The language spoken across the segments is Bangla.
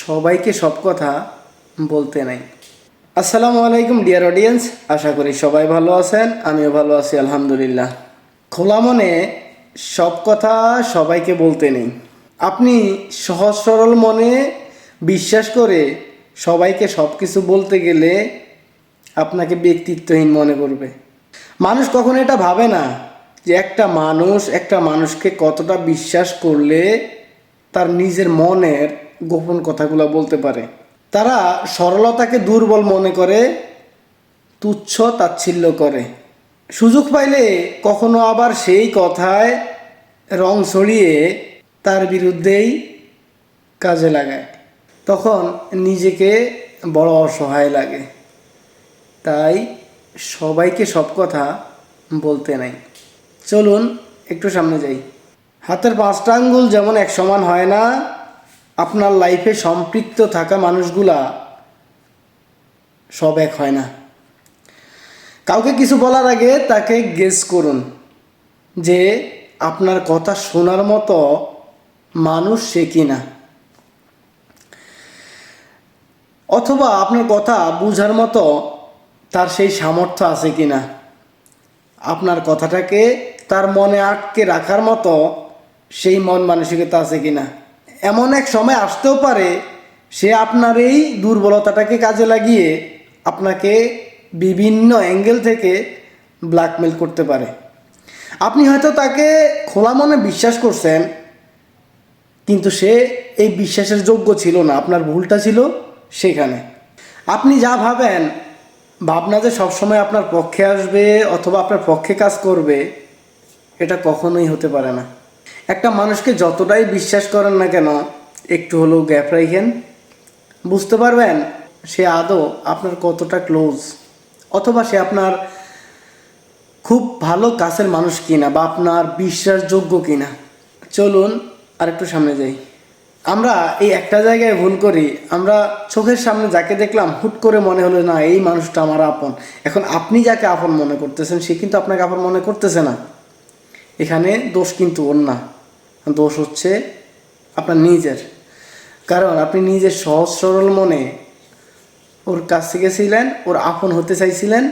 সবাইকে সব কথা বলতে নাই। আসসালামু আলাইকুম ডিয়ার অডিয়েন্স আশা করি সবাই ভালো আছেন, আমিও ভালো আছি, আলহামদুলিল্লাহ। খোলা মনে সব কথা সবাইকে বলতে নেই। আপনি সহজ সরল মনে বিশ্বাস করে সবাইকে সব কিছু বলতে গেলে আপনাকে ব্যক্তিত্বহীন মনে করবে। মানুষ কখনো এটা ভাবে না যে একটা মানুষ একটা মানুষকে কতটা বিশ্বাস করলে তার নিজের মনের গোপন কথাগুলো বলতে পারে। তারা সরলতাকে দুর্বল মনে করে, তুচ্ছ তাচ্ছিল্য করে। সুযোগ পাইলে কখনো আবার সেই কথায় রং ছড়িয়ে তার বিরুদ্ধেই কাজে লাগায়। তখন নিজেকে বড় অসহায় লাগে। তাই সবাইকে সব কথা বলতে নাই। চলুন, একটু সামনে যাই। হাতের পাঁচটা আঙ্গুল যেমন এক সমান হয় না আপনার লাইফে সম্পৃক্ত থাকা মানুষগুলা সব এক হয় না। কাউকে কিছু বলার আগে তাকে গেস করুন যে আপনার কথা শোনার মতো মানুষ সে কিনা। অথবা আপনার কথা বুঝার মতো তার সেই সামর্থ্য আছে কিনা। আপনার কথাটাকে তার মনে আটকে রাখার মতো সেই মন মানসিকতা আছে কিনা। এমন এক সময় আসতেও পারে, সে আপনার এই দুর্বলতাটাকে কাজে লাগিয়ে আপনাকে বিভিন্ন অ্যাঙ্গেল থেকে ব্ল্যাকমেল করতে পারে। আপনি হয়তো তাকে খোলা মনে বিশ্বাস করছেন, কিন্তু সে এই বিশ্বাসের যোগ্য ছিল না, আপনার ভুলটা ছিল সেখানে। আপনি যা ভাবেন, ভাবনা যে সবসময় আপনার পক্ষে আসবে অথবা আপনার পক্ষে কাজ করবে, এটা কখনোই হতে পারে না। একটা মানুষকে যতটাই বিশ্বাস করেন না কেন, একটু হলেও গ্যাপ রাখেন। বুঝতে পারবেন, সে আদৌ আপনার কতটা ক্লোজ অথবা সে আপনার খুব ভালো কাছের মানুষ কিনা বা আপনার বিশ্বাসযোগ্য কিনা। চলুন আর একটু সামনে যাই। আমরা এই একটা জায়গায় ভুল করি। আমরা চোখের সামনে যাকে দেখলাম, হুট করে মনে হলো, না, এই মানুষটা আমার আপন। এখন আপনি যাকে আপন মনে করতেছেন, সে কিন্তু আপনাকে আপন মনে করতেছে না। এখানে দোষ কিন্তু ওর না। দোষ হচ্ছে আপনার নিজের। কারণ আপনি নিজের সহজ সরল মনে ওর কাছ থেকে ছিলেন, ওর আপন হতে চাইছিলেন।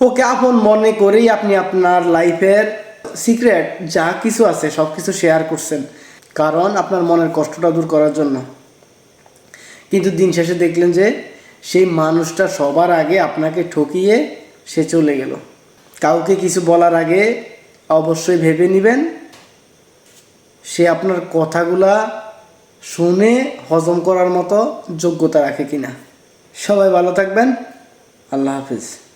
ওকে আপন মনে করেই আপনি আপনার লাইফের সিক্রেট যা কিছু আছে সব কিছু শেয়ার করছেন। কারণ আপনার মনের কষ্টটা দূর করার জন্য। কিন্তু দিন শেষে দেখলেন যে সেই মানুষটা সবার আগে আপনাকে ঠকিয়ে সে চলে গেল। কাউকে কিছু বলার আগে অবশ্যই ভেবে নেবেন। সে আপনার কথাগুলা শুনে হজম করার মতো যোগ্যতা রাখে কিনা। সবাই ভালো থাকবেন। আল্লাহ হাফিজ।